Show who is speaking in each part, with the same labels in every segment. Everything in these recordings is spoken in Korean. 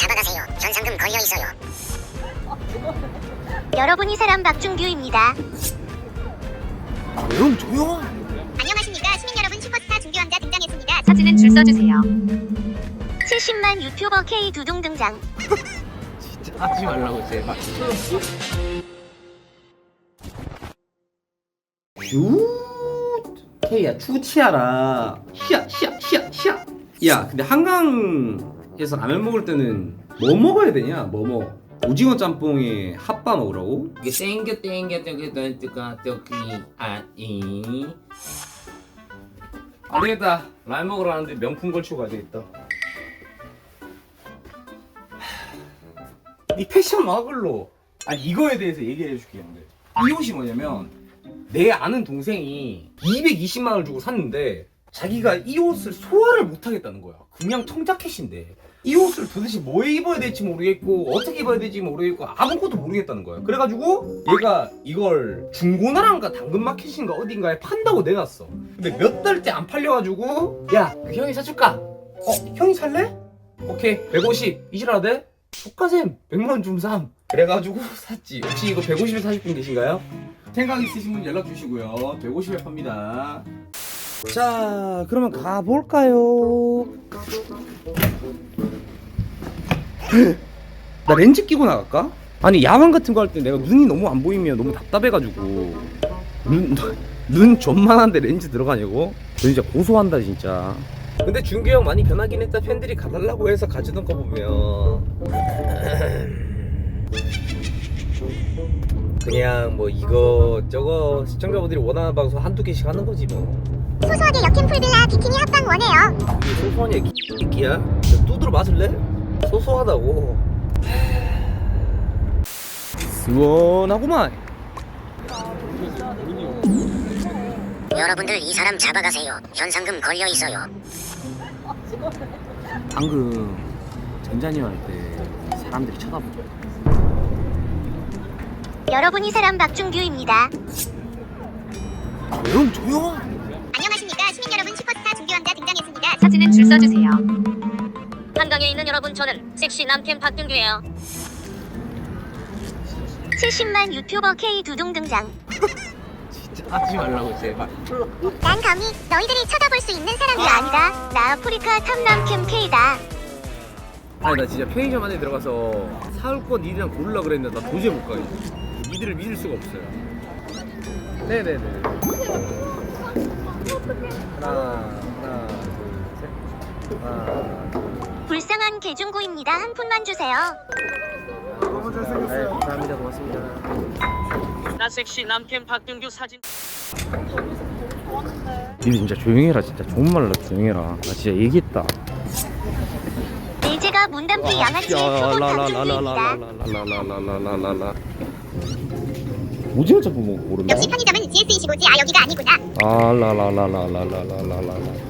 Speaker 1: 잡아가세요. 현상금 걸려 있어요.
Speaker 2: 여러분 이 사람 박준규입니다.
Speaker 3: 조용 조용
Speaker 4: 안녕하십니까 시민 여러분 슈퍼스타 중규왕자 등장했습니다.
Speaker 5: 사진은 줄 써주세요.
Speaker 2: 70만 유튜버 K 두둥 등장.
Speaker 3: 진짜 하지 말라고 제발 슈 케이야 추치하라 히야 히야 히야 히야 야 근데 한강 에서 라면 먹을 때는 뭐 먹어야 되냐? 뭐뭐. 오징어 짬뽕에 핫바 먹으라고?
Speaker 6: 이게 땡겨 땡겨 땡겨 땡겨 땡겨 아이
Speaker 3: 안 되겠다. 라면 먹으러 가는데 명품 걸치고 가야 되겠다. 이 패션 마글로 아니 이거에 대해서 얘기해 줄게 근데 이 옷이 뭐냐면 내 아는 동생이 220만 원을 주고 샀는데 자기가 이 옷을 소화를 못 하겠다는 거야 그냥 청자켓인데 이 옷을 도대체 뭐에 입어야 될지 모르겠고 어떻게 입어야 될지 모르겠고 아무것도 모르겠다는 거야 그래가지고 얘가 이걸 중고나라인가 당근마켓인가 어딘가에 판다고 내놨어 근데 몇 달째 안 팔려가지고 야 그 형이 사줄까? 어 형이 살래? 오케이 150 이지라도 돼? 조카쌤 100만원 좀 삼. 그래가지고 샀지 혹시 이거 150에 사실 분 계신가요? 생각 있으신 분 연락 주시고요 150에 팝니다 자 그러면 가볼까요? 나 렌즈 끼고 나갈까? 아니 야광 같은 거 할 때 내가 눈이 너무 안 보이면 너무 답답해가지고 눈, 눈 존만한데 렌즈 들어가냐고? 저 진짜 고소한다 진짜 근데 준규 형 많이 변하긴 했다 팬들이 가달라고 해서 가져던 거 보면 그냥 뭐 이거 저거 시청자분들이 원하는 방송 한두 개씩 하는 거지 뭐
Speaker 4: 소소하게 역캠 풀빌라 비키니 합방 원해요.
Speaker 3: 소소한 얘기 얘기야? 두드러 맞을래? 소소하다고 시원하구만
Speaker 1: 여러분들 이 사람 잡아가세요. 현상금 걸려 있어요.
Speaker 3: 방금 전자님 할때 사람들이 쳐다보죠
Speaker 2: 여러분 이 사람 박준규입니다.
Speaker 3: 조용 조용
Speaker 4: 중규왕자 등장했습니다.
Speaker 5: 사진은 줄 써주세요.
Speaker 2: 한강에 있는 여러분 저는 섹시 남캠 박준규예요. 70만 유튜버 K 두둥 등장.
Speaker 3: 진짜 하지 말라고 제발
Speaker 4: 난 감히 너희들이 쳐다볼 수 있는 사람이 아니다.
Speaker 2: 나 아프리카 탐남캠 K다.
Speaker 3: 아니 나 진짜 편의점 안에 들어가서 사올 거 니들이랑 고르려 그랬는데 나 도저히 못 가겠어 니들을 믿을 수가 없어요 네네네 하나
Speaker 2: 불쌍한 개중구입니다. 한 푼만 주세요.
Speaker 3: 네, 감사합니다 고맙습니다
Speaker 7: 나 섹시 남캠 박준규 사진
Speaker 3: 니들 진짜 조용해라 진짜 좋은 말로 조용해라 나 진짜 얘기했다
Speaker 2: 일제가 문담비 양아치의 표본 박준규입니다.
Speaker 3: 라라라라라라라라라라라라라라라라 오징어 짬뽕 먹고 모른다
Speaker 4: 역시 편의점은 GS25지 아 여기가 아니구나.
Speaker 3: 아라라라라라라라라라
Speaker 2: 저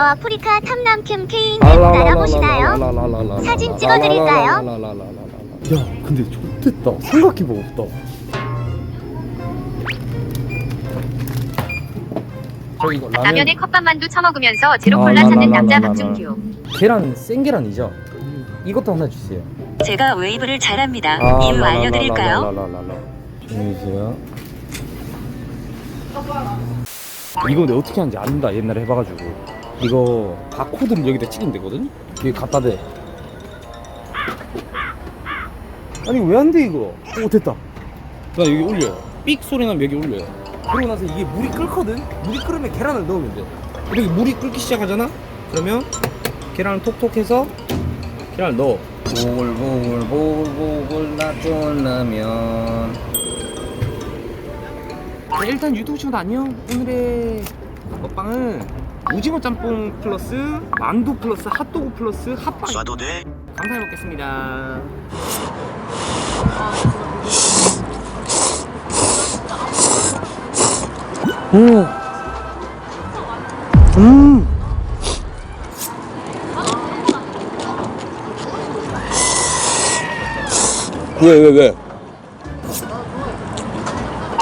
Speaker 2: 아프리카 탐남캠 K님 알아보시나요? 사진 찍어드릴까요?
Speaker 3: 야 근데 좋됐다 삼각김밥 없다 저 이거
Speaker 5: 라면에 컵밥만두 처먹으면서 제로콜라 찾는 남자 박준규.
Speaker 3: 계란 생계란이죠? 이것도 하나 주세요
Speaker 8: 제가 웨이브를 잘합니다.
Speaker 3: 아,
Speaker 8: 이유 알려드릴까요?
Speaker 3: 라라라라라라라. 조용히 계세요 이거 내가 어떻게 하는지 안다 옛날에 해봐가지고 이거 바코드를 여기다 찍으면 되거든? 여기 갖다 대. 아니 왜 안 돼 이거? 오 됐다. 나 여기 올려요. 삑 소리 나면 여기 올려요. 그러고 나서 이게 물이 끓거든? 물이 끓으면 계란을 넣으면 돼. 이렇게 물이 끓기 시작하잖아? 그러면 계란을 톡톡 해서 계란을 넣어. 보글보글 보글보글 놔준라면. 네, 일단 유튜브 친구들 안녕. 오늘의 먹방은 오징어 짬뽕 플러스 만두 플러스 핫도그 플러스 핫빵
Speaker 9: 쏴도 돼?
Speaker 3: 감사히 먹겠습니다 오. 음.
Speaker 9: 왜, 왜, 왜?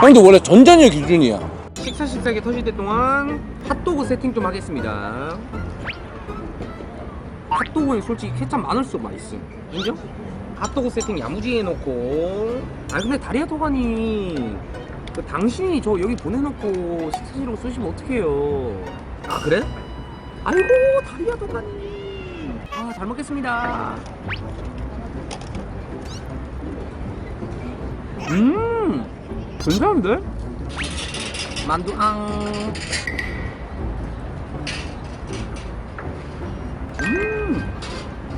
Speaker 9: 형도 원래 전자녀 기준이야.
Speaker 3: 식사 식사기 터질 때 동안 핫도그 세팅 좀 하겠습니다. 핫도그에 솔직히 케찹 많을수록 맛있음 인정? 핫도그 세팅 야무지게 해놓고. 아니 근데 다리아 도가니 그 당신이 저 여기 보내놓고 식사지로 쓰시면 어떡해요? 아 그래? 아이고 다리아 도가니. 아잘 먹겠습니다. 음 괜찮은데? 만두앙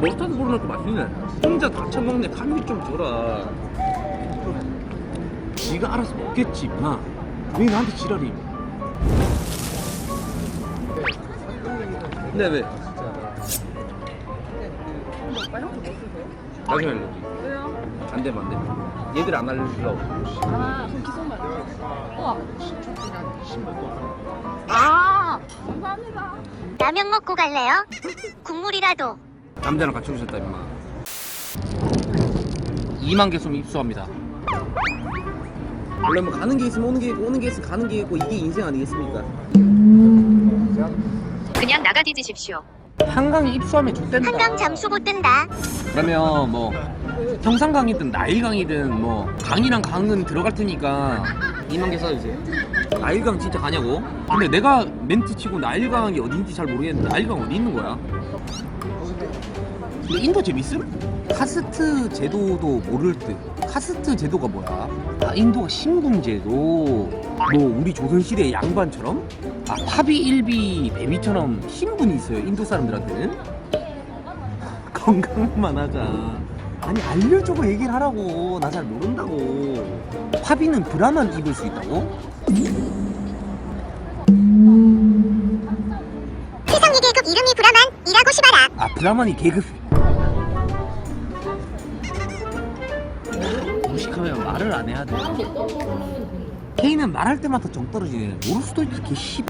Speaker 3: 머스타드 거 맛있네 혼자 다 처먹네 칼리 좀 줘라 지가 알아서 먹겠지 마. 왜 나한테 지랄이 네 왜? 나중에 알려지 왜요? 안 되면 안 돼. 얘들 안 알려주려고.
Speaker 4: 라면 먹고 갈래요? 국물이라도.
Speaker 3: 남자랑 같이 오셨다 임마 2만 개 쏘면 입수합니다 원래 뭐 가는 게 있으면 오는 게 있고 오는 게 있으면 가는 게 있고 이게 인생 아니겠습니까
Speaker 5: 그냥 나가 뒤지십시오.
Speaker 3: 한강에 입수하면 좋댄다
Speaker 4: 한강 잠수 못 뜬다.
Speaker 3: 그러면 뭐 평상강이든 나일강이든 뭐 강이랑 강은 들어갈 테니까 2만 개 써주세요 나일강 진짜 가냐고? 근데 내가 멘트 치고 나일강이 어딘지 잘 모르겠는데 나일강 어디 있는 거야? 근데 인도 재밌음? 카스트 제도도 모를 듯 카스트 제도가 뭐야? 아 인도가 신분 제도 뭐 우리 조선시대 양반처럼? 아 탑이 일비 베비처럼 신분이 있어요 인도 사람들한테는? 건강만 하자. 아니 알려주고 얘기를 하라고. 나 잘 모른다고. 파비는 브라만 입을 수 있다고?
Speaker 4: 세상 예계급 이름이 브라만. 이라고 시바라.
Speaker 3: 아 브라만이 계급. 말을 안 해야 돼. 케이는 말할 때마다 정 떨어지네. 모를 수도 있지 개 씨.